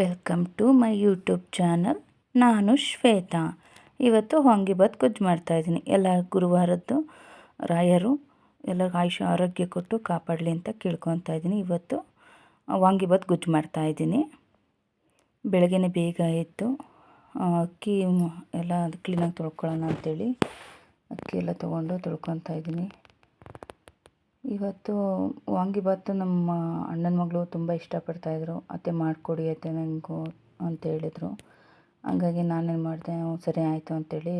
Welcome to my YouTube channel ನಾನು ಶ್ವೇತಾ. ಇವತ್ತು ವಾಂಗಿಬಾತ್ ಗೊಜ್ಜು ಮಾಡ್ತಾಯಿದ್ದೀನಿ ಎಲ್ಲ ಗುರುವಾರದ್ದು ರಾಯರು, ಎಲ್ಲರಿಗೂ ಆಯುಷ ಆರೋಗ್ಯ ಕೊಟ್ಟು ಕಾಪಾಡಲಿ ಅಂತ ಕೇಳ್ಕೊತಾ ಇದ್ದೀನಿ. ಇವತ್ತು ವಾಂಗಿಬಾತ್ ಮಾಡ್ತಾ ಮಾಡ್ತಾಯಿದ್ದೀನಿ ಬೆಳಗ್ಗೆ ಬೇಗ ಎದ್ದು ಅಕ್ಕಿ ಎಲ್ಲ ಕ್ಲೀನಾಗಿ ತೊಳ್ಕೊಳ್ಳೋಣ ಅಂತೇಳಿ ಅಕ್ಕಿ ಎಲ್ಲ ತೊಗೊಂಡು ತೊಳ್ಕೊತಾ ಇದ್ದೀನಿ. ಇವತ್ತು ವಾಂಗಿಬಾತು ನಮ್ಮ ಅಣ್ಣನ ಮಗಳು ತುಂಬ ಇಷ್ಟಪಡ್ತಾಯಿದ್ರು ಅತ್ತೆ ಮಾಡಿಕೊಡಿ ಅತ್ತೆ ನನಗೂ ಅಂತ ಹೇಳಿದರು. ಹಾಗಾಗಿ ನಾನೇನು ಮಾಡಿದೆ ಸರಿ ಆಯಿತು ಅಂತೇಳಿ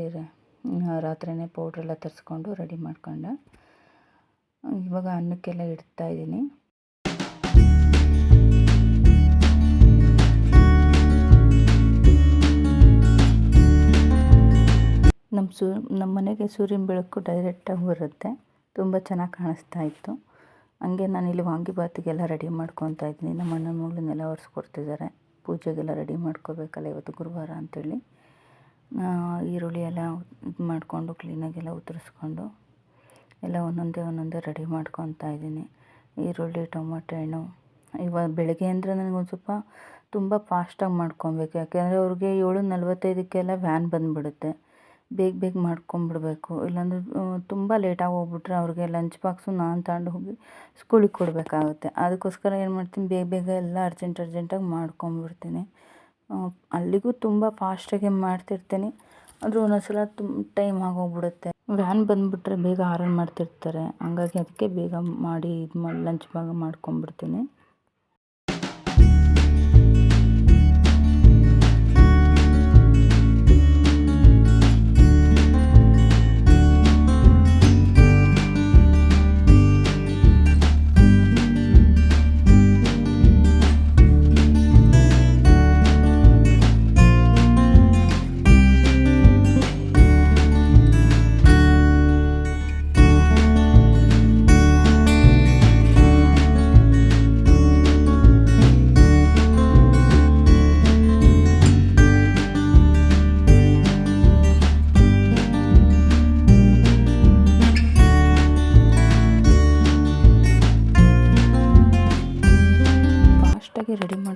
ರಾತ್ರಿಯೇ ಪೌಡ್ರೆಲ್ಲ ತರಿಸ್ಕೊಂಡು ರೆಡಿ ಮಾಡ್ಕೊಂಡೆ. ಇವಾಗ ಅನ್ನಕ್ಕೆಲ್ಲ ಇಡ್ತಾ ಇದ್ದೀನಿ. ನಮ್ಮ ಸೂ, ನಮ್ಮ ಮನೆಗೆ ಸೂರ್ಯನ ಬೆಳಕು ಡೈರೆಕ್ಟಾಗಿ ಬರುತ್ತೆ. ತುಂಬ ಚೆನ್ನಾಗಿ ಕಾಣಿಸ್ತಾ ಇತ್ತು. ಹಂಗೆ ನಾನಿಲ್ಲಿ ವಾಂಗಿಬಾತಿಗೆಲ್ಲ ರೆಡಿ ಮಾಡ್ಕೊತಾ ಇದ್ದೀನಿ. ನಮ್ಮ ಅಣ್ಣನ ಮಗಳನ್ನೆಲ್ಲ ಒರೆಸ್ಕೊಡ್ತಿದ್ದಾರೆ. ಪೂಜೆಗೆಲ್ಲ ರೆಡಿ ಮಾಡ್ಕೋಬೇಕಲ್ಲ ಇವತ್ತು ಗುರುವಾರ ಅಂಥೇಳಿ ಈರುಳ್ಳಿ ಎಲ್ಲ ಇದು ಮಾಡಿಕೊಂಡು ಕ್ಲೀನಾಗೆಲ್ಲ ಉತ್ತರಿಸ್ಕೊಂಡು ಎಲ್ಲ ಒಂದೊಂದೇ ಒಂದೊಂದೇ ರೆಡಿ ಮಾಡ್ಕೊತಾ ಇದ್ದೀನಿ. ಈರುಳ್ಳಿ, ಟೊಮೊಟೊ, ಹಣ್ಣು. ಇವಾಗ ಬೆಳಗ್ಗೆ ಅಂದರೆ ನನಗೊಂದು ಸ್ವಲ್ಪ ತುಂಬ ಫಾಸ್ಟಾಗಿ ಮಾಡ್ಕೊಬೇಕು ಯಾಕೆಂದರೆ ಅವ್ರಿಗೆ ಏಳು ನಲ್ವತ್ತೈದಕ್ಕೆಲ್ಲ ವ್ಯಾನ್ ಬಂದುಬಿಡುತ್ತೆ. ಬೇಗ ಬೇಗ ಮಾಡ್ಕೊಂಬಿಡ್ಬೇಕು. ಇಲ್ಲಾಂದರೆ ತುಂಬ ಲೇಟಾಗಿ ಹೋಗ್ಬಿಟ್ರೆ ಅವ್ರಿಗೆ ಲಂಚ್ ಬಾಕ್ಸು ನಾನು ತಗೊಂಡು ಹೋಗಿ ಸ್ಕೂಲಿಗೆ ಕೊಡಬೇಕಾಗುತ್ತೆ. ಅದಕ್ಕೋಸ್ಕರ ಏನು ಮಾಡ್ತೀನಿ, ಬೇಗ ಬೇಗ ಎಲ್ಲ ಅರ್ಜೆಂಟ್ ಅರ್ಜೆಂಟಾಗಿ ಮಾಡ್ಕೊಂಬಿಡ್ತೀನಿ. ಅಲ್ಲಿಗೂ ತುಂಬ ಫಾಸ್ಟಾಗೆ ಮಾಡ್ತಿರ್ತೀನಿ. ಆದರೂ ಒಂದೊಂದು ಸಲ ತುಂಬ ಟೈಮ್ ಆಗೋಗ್ಬಿಡುತ್ತೆ ವ್ಯಾನ್ ಬಂದುಬಿಟ್ರೆ ಬೇಗ ಆರನ್ ಮಾಡ್ತಿರ್ತಾರೆ. ಹಂಗಾಗಿ ಅದಕ್ಕೆ ಬೇಗ ಮಾಡಿ ಇದು ಮಾಡಿ ಲಂಚ್ ಭಾಗ ಮಾಡ್ಕೊಂಬಿಡ್ತೀನಿ.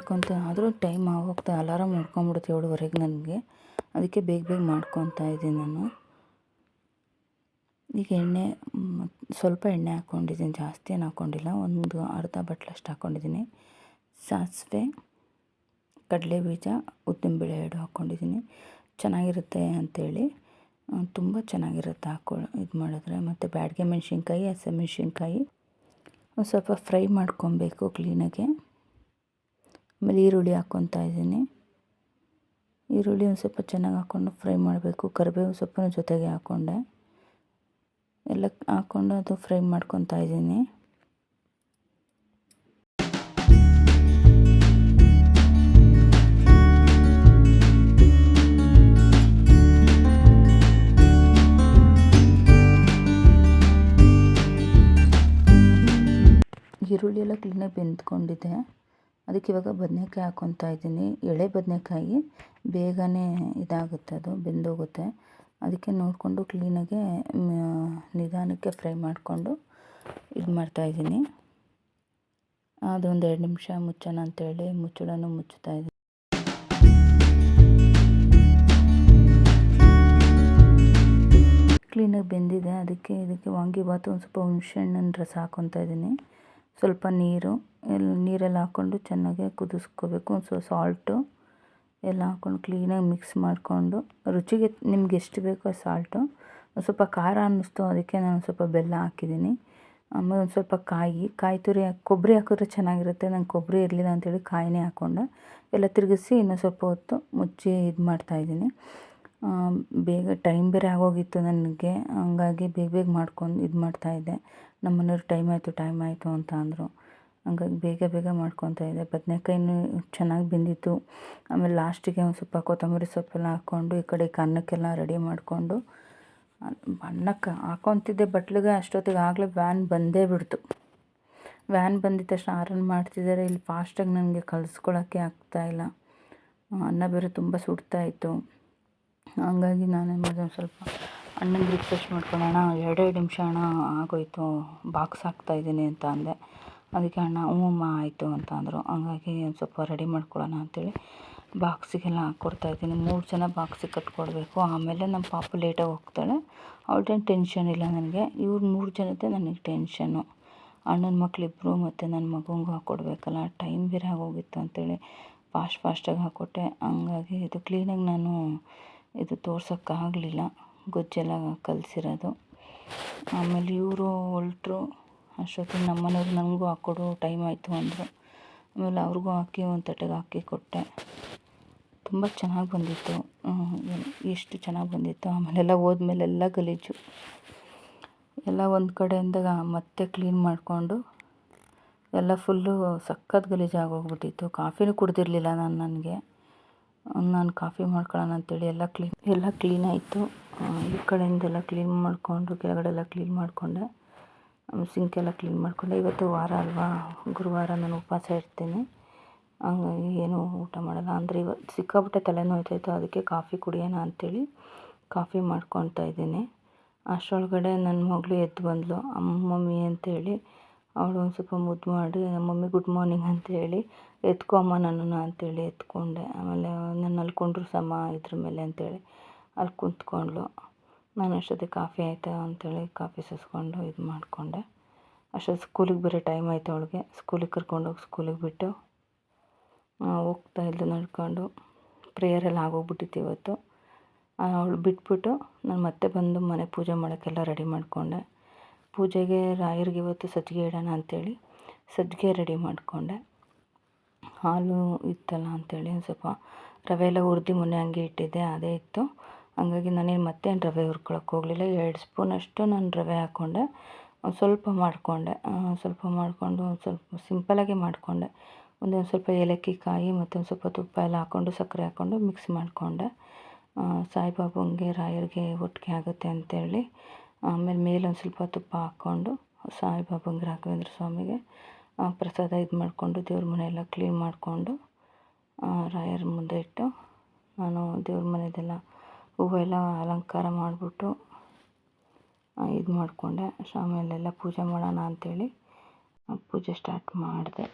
ಮಾಡ್ಕೊತ ಆದರೂ ಟೈಮ್ ಆಗೋಗ್ತಾ ಅಲಾರಾಮ್ ಹೊಡ್ಕೊಂಬಿಡುತ್ತೆ ಏಳುವರೆಗೆ ನನಗೆ. ಅದಕ್ಕೆ ಬೇಗ ಬೇಗ ಮಾಡ್ಕೊತಾ ಇದ್ದೀನಿ ನಾನು. ಈಗ ಎಣ್ಣೆ ಸ್ವಲ್ಪ ಎಣ್ಣೆ ಹಾಕ್ಕೊಂಡಿದ್ದೀನಿ ಜಾಸ್ತಿ ಏನು ಹಾಕ್ಕೊಂಡಿಲ್ಲ ಒಂದು ಅರ್ಧ ಬಟ್ಲಷ್ಟು ಹಾಕ್ಕೊಂಡಿದ್ದೀನಿ ಸಾಸಿವೆ ಕಡಲೆ ಬೀಜ ಉದ್ದಿನಬೇಳೆ ಎರಡು ಹಾಕ್ಕೊಂಡಿದ್ದೀನಿ ಚೆನ್ನಾಗಿರುತ್ತೆ ಅಂಥೇಳಿ ತುಂಬ ಚೆನ್ನಾಗಿರುತ್ತೆ ಹಾಕೊ, ಇದು ಮಾಡಿದ್ರೆ. ಮತ್ತು ಬ್ಯಾಡಗೆ ಮೆಣಸಿನ್ಕಾಯಿ ಹಸಿಮೆಣ್ಸಿನ್ಕಾಯಿ ಒಂದು ಸ್ವಲ್ಪ ಫ್ರೈ ಮಾಡ್ಕೊಬೇಕು ಕ್ಲೀನಾಗೆ ಆಮೇಲೆ ಈರುಳ್ಳಿ ಹಾಕ್ಕೊತಾ ಇದ್ದೀನಿ. ಈರುಳ್ಳಿ ಒಂದು ಸ್ವಲ್ಪ ಚೆನ್ನಾಗಿ ಹಾಕ್ಕೊಂಡು ಫ್ರೈ ಮಾಡಬೇಕು. ಕರಿಬೇವು ಸೊಪ್ಪನ್ನು ಜೊತೆಗೆ ಹಾಕ್ಕೊಂಡೆ ಎಲ್ಲ ಹಾಕ್ಕೊಂಡು ಅದು ಫ್ರೈ ಮಾಡ್ಕೊತಾ ಇದ್ದೀನಿ. ಈರುಳ್ಳಿ ಎಲ್ಲ ಕ್ಲೀನಾಗಿ ಬೆಂದ್ಕೊಂಡಿದೆ ಅದಕ್ಕೆ ಇವಾಗ ಬದನೇಕಾಯಿ ಹಾಕ್ಕೊತಾ ಇದ್ದೀನಿ. ಎಳೆ ಬದನೇಕಾಯಿ ಬೇಗನೆ ಇದಾಗುತ್ತೆ ಅದು, ಬೆಂದೋಗುತ್ತೆ. ಅದಕ್ಕೆ ನೋಡಿಕೊಂಡು ಕ್ಲೀನಾಗೆ ನಿಧಾನಕ್ಕೆ ಫ್ರೈ ಮಾಡಿಕೊಂಡು ಇದು ಮಾಡ್ತಾಯಿದ್ದೀನಿ ಅದೊಂದು ಎರಡು ನಿಮಿಷ ಮುಚ್ಚೋಣ ಅಂತೇಳಿ ಮುಚ್ಚಳನೂ ಮುಚ್ಚುತ್ತಾ ಇದ್ದೀನಿ. ಕ್ಲೀನಾಗಿ ಬೆಂದಿದೆ. ಅದಕ್ಕೆ, ಇದಕ್ಕೆ ವಾಂಗಿಬಾತು ಒಂದು ಸ್ವಲ್ಪ ಹುಣಸೆಹಣ್ಣಿನ ರಸ ಹಾಕ್ಕೊತಾ ಇದ್ದೀನಿ. ಸ್ವಲ್ಪ ನೀರು, ಎಲ್ಲ ನೀರೆಲ್ಲ ಹಾಕ್ಕೊಂಡು ಚೆನ್ನಾಗಿ ಕುದಿಸ್ಕೋಬೇಕು. ಒಂದು ಸ್ವಲ್ಪ ಸಾಲ್ಟು ಎಲ್ಲ ಹಾಕ್ಕೊಂಡು ಕ್ಲೀನಾಗಿ ಮಿಕ್ಸ್ ಮಾಡಿಕೊಂಡು, ರುಚಿಗೆ ನಿಮ್ಗೆ ಎಷ್ಟು ಬೇಕೋ ಸಾಲ್ಟು ಒಂದು ಸ್ವಲ್ಪ ಖಾರ ಅನ್ನಿಸ್ತು, ಅದಕ್ಕೆ ನಾನು ಸ್ವಲ್ಪ ಬೆಲ್ಲ ಹಾಕಿದ್ದೀನಿ. ಆಮೇಲೆ ಒಂದು ಸ್ವಲ್ಪ ಕಾಯಿ ಕಾಯಿ ತುರಿ ಕೊಬ್ಬರಿ ಹಾಕಿದ್ರೆ ಚೆನ್ನಾಗಿರುತ್ತೆ, ನಂಗೆ ಕೊಬ್ಬರಿ ಇರಲಿಲ್ಲ ಅಂತೇಳಿ ಕಾಯಿನೇ ಹಾಕ್ಕೊಂಡೆ ಎಲ್ಲ ತಿರುಗಿಸಿ ಇನ್ನೂ ಸ್ವಲ್ಪ ಹೊತ್ತು ಮುಚ್ಚಿ ಇದು ಮಾಡ್ತಾಯಿದ್ದೀನಿ ಬೇಗ ಟೈಮ್ ಬೇರೆ ಆಗೋಗಿತ್ತು ನನಗೆ, ಹಂಗಾಗಿ ಬೇಗ ಬೇಗ ಮಾಡ್ಕೊಂಡು ಇದು ಮಾಡ್ತಾಯಿದ್ದೆ ನಮ್ಮ ಮನೆಯವ್ರು ಟೈಮ್ ಆಯಿತು ಟೈಮ್ ಆಯಿತು ಅಂತ ಅಂದರು. ಹಂಗಾಗಿ ಬೇಗ ಬೇಗ ಮಾಡ್ಕೊತಾ ಇದ್ದೆ. ಬದನೇಕಾಯಿನೂ ಚೆನ್ನಾಗಿ ಬೆಂದಿತ್ತು. ಆಮೇಲೆ ಲಾಸ್ಟಿಗೆ ಒಂದು ಸ್ವಲ್ಪ ಕೊತ್ತಂಬರಿ ಸೊಪ್ಪೆಲ್ಲ ಹಾಕ್ಕೊಂಡು, ಈ ಕಡೆ ಅನ್ನಕ್ಕೆಲ್ಲ ರೆಡಿ ಮಾಡಿಕೊಂಡು ಅನ್ನಕ್ಕೆ ಹಾಕೊತಿದ್ದೆ. ಬಟ್ಲಿಗೆ ಅಷ್ಟೊತ್ತಿಗೆ ಆಗಲೇ ವ್ಯಾನ್ ಬಂದೇ ಬಿಡ್ತು. ವ್ಯಾನ್ ಬಂದಿದ್ದ ತಕ್ಷಣ ಆರನ್ ಮಾಡ್ತಿದ್ದಾರೆ. ಇಲ್ಲಿ ಫಾಸ್ಟಾಗಿ ನನಗೆ ಕಲಿಸ್ಕೊಳ್ಳೋಕ್ಕೆ ಆಗ್ತಾಯಿಲ್ಲ ಅನ್ನ ಬೇರೆ ತುಂಬ ಸುಡ್ತಾಯಿತ್ತು ಹಂಗಾಗಿ ನಾನೇನು ಮಾಡಿದೆ, ಒಂದು ಸ್ವಲ್ಪ ಅಣ್ಣಂಗೆ ರಿಕ್ವೆಸ್ಟ್ ಮಾಡ್ಕೊಳ್ಳೋಣ ಎರಡೆರಡು ನಿಮಿಷ ಅಣ್ಣ ಆಗೋಯ್ತು ಬಾಕ್ಸ್ ಹಾಕ್ತಾಯಿದ್ದೀನಿ ಅಂತ ಅಂದೆ. ಅದಕ್ಕೆ ಅಣ್ಣ ಹ್ಞೂಮ್ಮ ಆಯಿತು ಅಂತ ಅಂದರು. ಹಂಗಾಗಿ ಒಂದು ಸ್ವಲ್ಪ ರೆಡಿ ಮಾಡ್ಕೊಳ್ಳೋಣ ಅಂತೇಳಿ ಬಾಕ್ಸಿಗೆಲ್ಲ ಹಾಕ್ಕೊಡ್ತಾಯಿದ್ದೀನಿ ಮೂರು ಜನ ಬಾಕ್ಸಿಗೆ ಕಟ್ಕೊಡ್ಬೇಕು. ಆಮೇಲೆ ನಮ್ಮ ಪಾಪು ಲೇಟಾಗಿ ಹೋಗ್ತಾಳೆ. ಅವಳದೇನು ಟೆನ್ಷನ್ ಇಲ್ಲ ನನಗೆ. ಇವ್ರು ಮೂರು ಜನದ್ದೇ ನನಗೆ ಟೆನ್ಷನ್ನು ಅಣ್ಣನ ಮಕ್ಕಳಿಬ್ರು ಮತ್ತು ನನ್ನ ಮಗನಿಗೂ ಹಾಕ್ಕೊಡ್ಬೇಕಲ್ಲ ಟೈಮ್ ಬೇರೆ ಆಗೋಗಿತ್ತು ಅಂತೇಳಿ ಫಾಸ್ಟ್ ಫಾಸ್ಟಾಗಿ ಹಾಕ್ಕೊಟ್ಟೆ ಹಂಗಾಗಿ ಇದು ಕ್ಲೀನಾಗಿ ನಾನು ಇದು ತೋರ್ಸೋಕ್ಕಾಗಲಿಲ್ಲ. ಗೊಜ್ಜೆಲ್ಲ ಕಲಸಿರೋದು. ಆಮೇಲೆ ಇವರು ಹೊಲ್ಟ್ರು, ಅಷ್ಟೊತ್ತಿಗೆ ನಮ್ಮನೆಯವ್ರು ನನಗೂ ಹಾಕ್ಕೊಡು ಟೈಮ್ ಆಯಿತು ಅಂದರು. ಆಮೇಲೆ ಅವ್ರಿಗೂ ಹಾಕಿ ಒಂದು ತಟ್ಟೆಗೆ ಹಾಕಿ ಕೊಟ್ಟೆ. ತುಂಬ ಚೆನ್ನಾಗಿ ಬಂದಿತ್ತು. ಎಷ್ಟು ಚೆನ್ನಾಗಿ ಬಂದಿತ್ತು. ಆಮೇಲೆಲ್ಲ ಹೋದ್ಮೇಲೆಲ್ಲ ಗಲೀಜು. ಎಲ್ಲ ಒಂದು ಕಡೆಯಿಂದ ಮತ್ತೆ ಕ್ಲೀನ್ ಮಾಡಿಕೊಂಡು ಎಲ್ಲ ಫುಲ್ಲು ಸಖತ್ ಗಲೀಜಾಗೋಗ್ಬಿಟ್ಟಿತ್ತು ಕಾಫಿನೂ ಕುಡ್ದಿರಲಿಲ್ಲ ನಾನು ನನಗೆ. ನಾನು ಕಾಫಿ ಮಾಡ್ಕೊಳ್ಳೋಣ ಅಂತೇಳಿ ಎಲ್ಲ ಕ್ಲೀನ್ ಎಲ್ಲ ಕ್ಲೀನ್ ಆಯಿತು. ಈ ಕಡೆಯಿಂದೆಲ್ಲ ಕ್ಲೀನ್ ಮಾಡಿಕೊಂಡು ಕೆಳಗಡೆ ಎಲ್ಲ ಕ್ಲೀನ್ ಮಾಡಿಕೊಂಡೆ. ಸಿಂಕೆಲ್ಲ ಕ್ಲೀನ್ ಮಾಡಿಕೊಂಡೆ. ಇವತ್ತು ವಾರ ಅಲ್ವಾ? ಗುರುವಾರ ನಾನು ಉಪವಾಸ ಇರ್ತೀನಿ. ಹಂಗಾಗಿ ಏನು ಊಟ ಮಾಡಲ್ಲ. ಅಂದರೆ ಇವತ್ತು ಸಿಕ್ಕಾಪಟ್ಟೆ ತಲೆನೋಯ್ತಾಯಿತ್ತು ಅದಕ್ಕೆ ಕಾಫಿ ಕುಡಿಯೋಣ ಅಂಥೇಳಿ ಕಾಫಿ ಮಾಡ್ಕೊತಾ ಇದ್ದೀನಿ. ಅಷ್ಟರೊಳಗಡೆ ನನ್ನ ಮಗಳು ಎದ್ದು ಬಂದಳು ಅಮ್ಮ, ಮಮ್ಮಿ ಅಂತೇಳಿ ಅವಳು ಒಂದು ಸ್ವಲ್ಪ ಮುದ್ದು ಮಾಡಿ ಮಮ್ಮಿ ಗುಡ್ ಮಾರ್ನಿಂಗ್ ಅಂತೇಳಿ, ಎತ್ಕೊ ಅಮ್ಮ ನನ್ನನ್ನು ಅಂತೇಳಿ ಎತ್ಕೊಂಡೆ. ಆಮೇಲೆ ನನ್ನ ಅಲ್ಲಿ ಸಮ ಇದ್ರ ಮೇಲೆ ಅಂತೇಳಿ. ಅಲ್ಲಿ ಕುಂತ್ಕೊಂಡ್ಳು. ನಾನು ಅಷ್ಟೊತ್ತಿಗೆ ಕಾಫಿ ಆಯಿತಾ ಅಂತೇಳಿ ಕಾಫಿ ಸಸ್ಕೊಂಡು ಇದು ಮಾಡಿಕೊಂಡೆ. ಅಷ್ಟೊತ್ತು ಸ್ಕೂಲಿಗೆ ಬೇರೆ ಟೈಮ್ ಆಯಿತು ಅವಳಿಗೆ. ಸ್ಕೂಲಿಗೆ ಕರ್ಕೊಂಡೋಗಿ ಸ್ಕೂಲಿಗೆ ಬಿಟ್ಟು ಹೋಗ್ತಾ ಇದ್ಲು ನಡ್ಕೊಂಡು. ಪ್ರೇಯರೆಲ್ಲ ಆಗೋಗ್ಬಿಟ್ಟಿತ್ತು ಇವತ್ತು. ಅವಳು ಬಿಟ್ಬಿಟ್ಟು ನಾನು ಮತ್ತೆ ಬಂದು ಮನೆ ಪೂಜೆ ಮಾಡೋಕ್ಕೆಲ್ಲ ರೆಡಿ ಮಾಡಿಕೊಂಡೆ. ಪೂಜೆಗೆ ರಾಯರಿಗೆ ಇವತ್ತು ಸಜ್ಜಿಗೆ ಇಡೋಣ ಅಂಥೇಳಿ ಸಜ್ಜಿಗೆ ರೆಡಿ ಮಾಡಿಕೊಂಡೆ. ಹಾಲು ಇತ್ತಲ್ಲ ಅಂಥೇಳಿ ಒಂದು ಸ್ವಲ್ಪ ರವೆ ಎಲ್ಲ ಹುರ್ದು ಮೊನ್ನೆ ಹಂಗೆ ಇಟ್ಟಿದ್ದೆ, ಅದೇ ಇತ್ತು. ಹಂಗಾಗಿ ನಾನೇನು ಮತ್ತೆ ರವೆ ಹುರ್ಕೊಳಕ್ಕೆ ಹೋಗಲಿಲ್ಲ. ಎರಡು ಸ್ಪೂನಷ್ಟು ನಾನು ರವೆ ಹಾಕ್ಕೊಂಡೆ ಒಂದು ಸ್ವಲ್ಪ ಮಾಡಿಕೊಂಡೆ. ಸ್ವಲ್ಪ ಮಾಡಿಕೊಂಡು ಒಂದು ಸ್ವಲ್ಪ ಸಿಂಪಲಾಗಿ ಮಾಡಿಕೊಂಡೆ. ಒಂದು ಸ್ವಲ್ಪ ಏಲಕ್ಕಿ ಕಾಯಿ ಮತ್ತು ಒಂದು ಸ್ವಲ್ಪ ತುಪ್ಪ ಎಲ್ಲ ಹಾಕ್ಕೊಂಡು ಸಕ್ಕರೆ ಹಾಕ್ಕೊಂಡು ಮಿಕ್ಸ್ ಮಾಡಿಕೊಂಡೆ. ಸಾಯಿಬಾಬಂಗೆ ರಾಯರಿಗೆ ಒಟ್ಟಿಗೆ ಆಗುತ್ತೆ ಅಂತೇಳಿ ಆಮೇಲೆ ಮೇಲೊಂದು ಸ್ವಲ್ಪ ತುಪ್ಪ ಹಾಕ್ಕೊಂಡು ಸಾಯಿಬಾಬಂಗೆ ರಾಘವೇಂದ್ರ ಸ್ವಾಮಿಗೆ. ಪ್ರಸಾದ ಇದು ಮಾಡಿಕೊಂಡು ದೇವ್ರ ಮನೆಯೆಲ್ಲ ಕ್ಲೀನ್ ಮಾಡಿಕೊಂಡು ರಾಯರ ಮುಂದೆ ಇಟ್ಟು ನಾನು ದೇವ್ರ ಮನೆಯದೆಲ್ಲ ಹೂವೆಲ್ಲ ಅಲಂಕಾರ ಮಾಡಿಬಿಟ್ಟು ಇದು ಮಾಡಿಕೊಂಡೆ. ಆಮೇಲೆಲ್ಲ ಪೂಜೆ ಮಾಡೋಣ ಅಂಥೇಳಿ ಪೂಜೆ ಸ್ಟಾರ್ಟ್ ಮಾಡಿದೆ.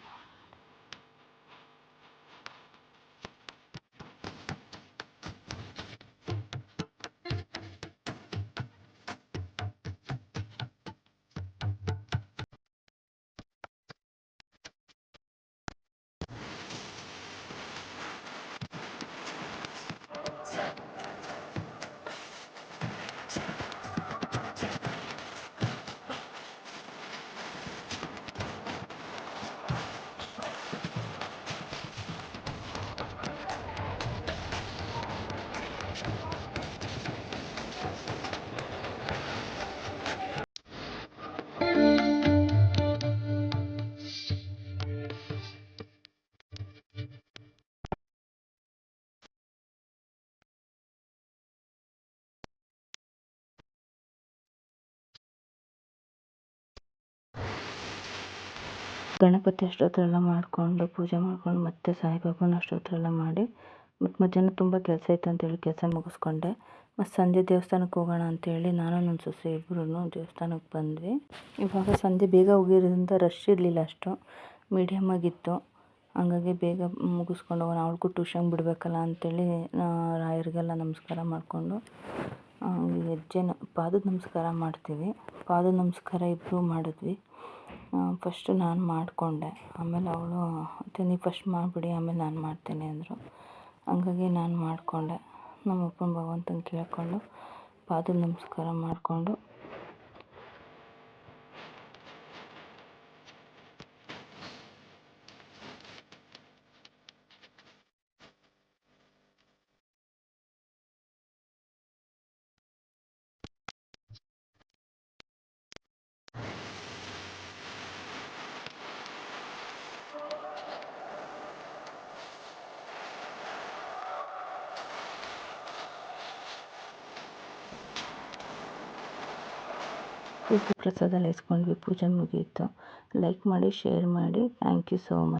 ಗಣಪತಿ ಅಷ್ಟೋತ್ರ ಎಲ್ಲ ಮಾಡಿಕೊಂಡು ಪೂಜೆ ಮಾಡ್ಕೊಂಡು ಮತ್ತೆ ಸಾಯಿಬಾಬನ ಅಷ್ಟೋತ್ರ ಎಲ್ಲ ಮಾಡಿ ಮತ್ತು ಮಧ್ಯಾಹ್ನ ತುಂಬ ಕೆಲಸ ಇತ್ತು ಅಂತೇಳಿ ಕೆಲಸ ಮುಗಿಸ್ಕೊಂಡೆ. ಮತ್ತು ಸಂಜೆ ದೇವಸ್ಥಾನಕ್ಕೆ ಹೋಗೋಣ ಅಂತೇಳಿ ನಾನು ನನ್ನ ಸೊಸೆ ಇಬ್ಬರೂ ದೇವಸ್ಥಾನಕ್ಕೆ ಬಂದ್ವಿ. ಇವಾಗ ಸಂಜೆ ಬೇಗ ಹೋಗಿರೋದ್ರಿಂದ ರಶ್ ಇರಲಿಲ್ಲ ಅಷ್ಟು. ಮೀಡಿಯಮ್ ಆಗಿತ್ತು. ಹಂಗಾಗಿ ಬೇಗ ಮುಗಿಸ್ಕೊಂಡು ಹೋಗೋಣ. ಅವಳಿಗೂ ಟ್ಯೂಷನ್ ಬಿಡಬೇಕಲ್ಲ ಅಂತೇಳಿ ರಾಯರಿಗೆಲ್ಲ ನಮಸ್ಕಾರ ಮಾಡಿಕೊಂಡು ಹೆಜ್ಜೆನ ಪಾದದ ನಮಸ್ಕಾರ ಮಾಡ್ತೀವಿ. ಪಾದದ ನಮಸ್ಕಾರ ಇಬ್ಬರೂ ಮಾಡಿದ್ವಿ. ಫಸ್ಟು ನಾನು ಮಾಡಿಕೊಂಡೆ. ಆಮೇಲೆ ಅವಳು ನೀವು ಫಸ್ಟ್ ಮಾಡಿಬಿಡಿ, ಆಮೇಲೆ ನಾನು ಮಾಡ್ತೀನಿ, ಅಂದರು. ಹಂಗಾಗಿ ನಾನು ಮಾಡಿಕೊಂಡೆ. ನಮ್ಮ ಅಪ್ಪನ ಭಗವಂತನ ಕೇಳಿಕೊಂಡು ಪಾದದ ನಮಸ್ಕಾರ ಮಾಡಿಕೊಂಡು ಪ್ರಸಾದ ಎಲ್ಲ ಇಸ್ಕೊಂಡ್ವಿ ಪೂಜೆ ಮುಗೀತು ಲೈಕ್ ಮಾಡಿ ಶೇರ್ ಮಾಡಿ. Thank you so much